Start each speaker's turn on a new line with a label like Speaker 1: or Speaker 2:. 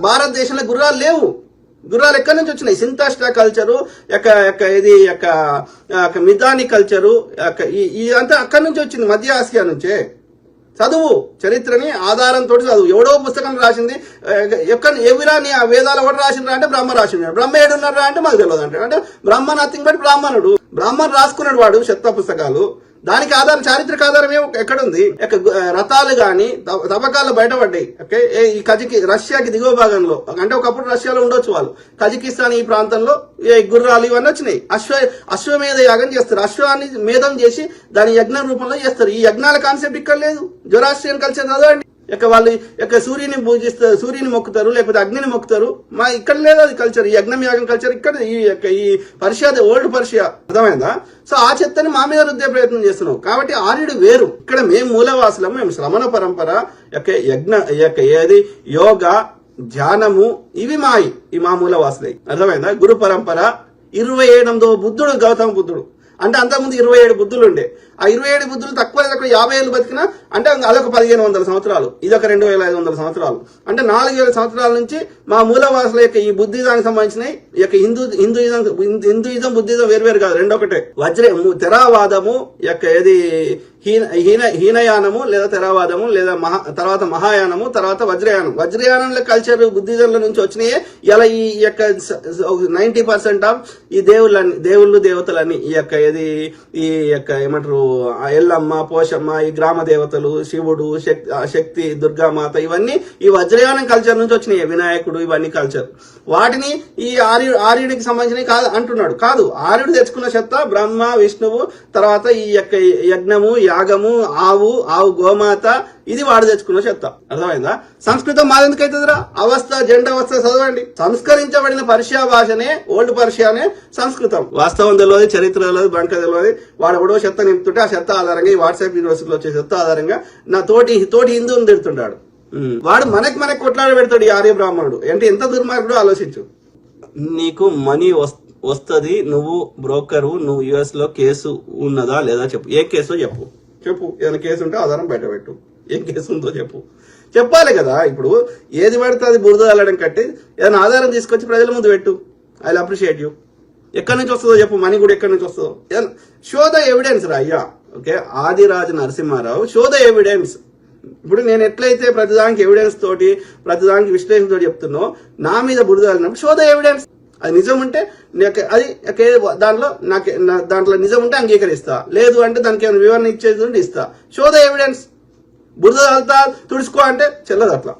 Speaker 1: భారతదేశంలో గుర్రాలు లేవు. గుర్రాలు ఎక్కడి నుంచి వచ్చినాయి? సింతాష్ట కల్చరు యొక్క యొక్క ఇది యొక్క మిదాని కల్చరు ఇదంతా ఈ- అంతా అక్కడి నుంచి వచ్చింది మధ్య ఆసియా నుంచే. చదువు చరిత్రని ఆధారంతో చదువు. ఎవడో పుస్తకం రాసింది ఎక్కడ ఎవిరాని ఆ వేదాలు ఎవరు రాసిండ్రా అంటే బ్రహ్మ రాసిండు. బ్రహ్మ ఏడున్నారా అంటే మాకు తెలియదు అంటే అంటే బ్రహ్మ నథింగ్ బట్ బ్రాహ్మణుడు. బ్రాహ్మణ్ రాసుకున్నాడు వాడు శత పుస్తకాలు. దానికి ఆధారం చారిత్రక ఆధారం ఏమో ఎక్కడుంది? రథాలు గాని తవ్వకాలు బయటపడ్డాయి. ఓకే? ఈ కజకి రష్యాకి దిగువ భాగంలో. అంటే ఒకప్పుడు రష్యాలో ఉండొచ్చు వాళ్ళు. కజకిస్తాన్ ఈ ప్రాంతంలో గుర్రాలు ఇవన్నీ వచ్చినాయి. అశ్వ అశ్వమేధ యాగం చేస్తారు. అశ్వాన్ని మేధం చేసి దాని యజ్ఞ రూపంలో చేస్తారు. ఈ యజ్ఞాల కాన్సెప్ట్ ఇక్కడ లేదు. జొరాస్ట్రియన్ కల్చర్ చదవండి. ఇక వాళ్ళు ఇక సూర్యుని పూజిస్తారు సూర్యుని మొక్కుతారు లేకపోతే అగ్నిని మొక్కుతారు. మా ఇక్కడ లేదు అది కల్చర్ ఈ అగ్నం యాగం కల్చర్ ఇక్కడ ఈ యొక్క ఈ పర్షియా ఓల్డ్ పర్షియా. అర్థమైందా? సో ఆ చెత్తని మా మీద రుద్దే ప్రయత్నం చేస్తున్నాం. కాబట్టి ఆర్యుడు వేరు. ఇక్కడ మేము మూలవాసులము మేము శ్రమణ పరంపర యొక్క యజ్ఞ యొక్క ఏది? యోగ ధ్యానము ఇవి మాయి. ఈ మా మూలవాసులై. అర్థమైందా? గురు పరంపర. ఇరవై ఏడెనిమిదో బుద్ధుడు గౌతమ బుద్ధుడు. అంటే అంతకుముందు ఇరవై ఏడు బుద్ధులు ఉండే. ఆ ఇరవై ఏడు బుద్ధులు తక్కువ తక్కువ యాభై ఏళ్ళు బతికినా అంటే అదొక పదిహేను వందల సంవత్సరాలు. ఇదొక రెండు వేల ఐదు వందల సంవత్సరాలు. అంటే నాలుగు వేల సంవత్సరాల నుంచి మా మూలవాసుల యొక్క ఈ బుద్ధిజానికి సంబంధించిన ఈ యొక్క హిందూ హిందూయిజం హిందూయిజం బుద్ధిజం వేరు కాదు రెండు ఒకటే వజ్ర తెరావాదము యొక్క ఏది హీన హీన హీనయానము లేదా తెరవాదము లేదా మహా తర్వాత మహాయానము తర్వాత వజ్రయానం. వజ్రయానంలో కల్చర్ బుద్ధిజంల నుంచి వచ్చినాయే. ఇలా ఈ యొక్క నైన్టీ పర్సెంట్ ఆఫ్ ఈ దేవుళ్ళని దేవుళ్ళు దేవతలని ఈ యొక్క ఏది ఈ యొక్క ఏమంటారు ఎల్లమ్మ పోషమ్మ ఈ గ్రామ దేవతలు శివుడు శక్తి శక్తి దుర్గామాత ఇవన్నీ ఈ వజ్రయానం కల్చర్ నుంచి వచ్చినాయి. వినాయకుడు ఇవన్నీ కల్చర్ వాటిని ఈ ఆర్యు ఆర్యుడికి సంబంధించినవి కాదు అంటున్నాడు. కాదు ఆర్యుడు తెచ్చుకున్న చెత్త బ్రహ్మ విష్ణువు తర్వాత ఈ యొక్క యజ్ఞము యాగము ఆవు ఆవు గోమాత ఇది వాడు తెచ్చుకున్న చెత్త. అర్థమైందా? సంస్కృతం మాదెందుకైతుందిరా? అవస్థ జెండ అవస్థ చదవండి. సంస్కరించబడిన పర్షియా భాషనే ఓల్డ్ పర్షియానే సంస్కృతం. వాస్తవం తెలియదు చరిత్ర తెలియదు బంక తెలియదు. వాడు ఎవడో చెత్త నింపుతుంటే ఆ చెత్త ఆధారంగా ఈ వాట్సాప్ యూనివర్సిటీలో వచ్చే చెత్త ఆధారంగా నా తోటి తోటి హిందువుని తిడుతుంటాడు. వాడు మనకి మనకి కొట్లాడ పెడతాడు ఈ ఆర్య బ్రాహ్మణుడు. అంటే ఎంత దుర్మార్గుడు ఆలోచించు. నీకు మనీ వస్తుంది నువ్వు బ్రోకరు నువ్వు యుఎస్లో కేసు ఉన్నదా లేదా చెప్పు. ఏ కేసో చెప్పు. చెప్పు ఏదైనా కేసు ఉంటే ఆధారం బయట పెట్టు. ఏం కేసు ఉందో చెప్పు. చెప్పాలి కదా ఇప్పుడు ఏది పడితే అది బురద వెళ్ళడం కట్టి ఏదైనా ఆధారం తీసుకొచ్చి ప్రజల ముందు పెట్టు. I appreciate you. ఎక్కడి నుంచి వస్తుందో చెప్పు మనీ కూడా ఎక్కడి నుంచి వస్తుందో. షో ద ఎవిడెన్స్ రా అయ్యా. Okay Adiraju Narasimha Rao show the evidence ఇప్పుడు నేను ఎట్లయితే ప్రతిదానికి ఎవిడెన్స్ తోటి ప్రతిదానికి విశ్లేషణతో చెప్తున్నో నా మీద బురద వెళ్ళినప్పుడు షో ద ఎవిడెన్స్ అది నిజం ఉంటే నాకు అది దానిలో దాంట్లో నాకు నా- దాంట్లో నిజం ఉంటే అంగీకరిస్తా. లేదు అంటే దానికి ఏమైనా వివరణ ఇచ్చేది ఉంటే ఇస్తా. షో ద ఎవిడెన్స్ బురద వెళ్తా తుడుచుకో అంటే చెల్లదు అట్లా.